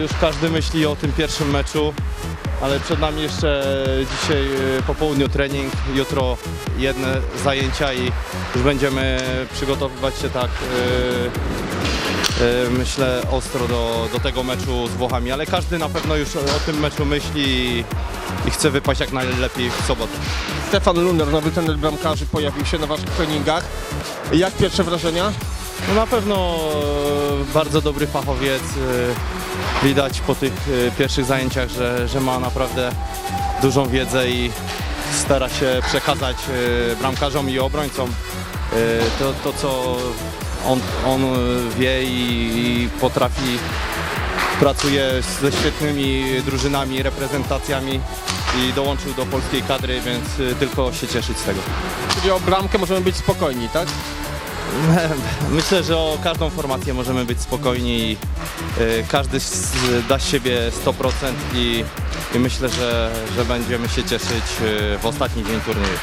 już każdy myśli o tym pierwszym meczu, ale przed nami jeszcze dzisiaj e, po południu trening, jutro jedne zajęcia i już będziemy przygotowywać się tak, e, e, myślę, ostro do, do tego meczu z Włochami, ale każdy na pewno już o tym meczu myśli i, chce wypaść jak najlepiej w sobotę. Stefan Luner, nowy trener bramkarzy, pojawił się na waszych treningach. Jak pierwsze wrażenia? No na pewno e, bardzo dobry fachowiec. e, Widać po tych e, pierwszych zajęciach, że, że ma naprawdę dużą wiedzę i stara się przekazać bramkarzom i obrońcom to, to co on, on wie i, i potrafi. Pracuje ze świetnymi drużynami, reprezentacjami i dołączył do polskiej kadry, więc tylko się cieszyć z tego. Czyli o bramkę możemy być spokojni, tak? Myślę, że o każdą formację możemy być spokojni. Y, każdy da z siebie 100% i, i myślę, że, że będziemy się cieszyć y, w ostatni dzień turnieju.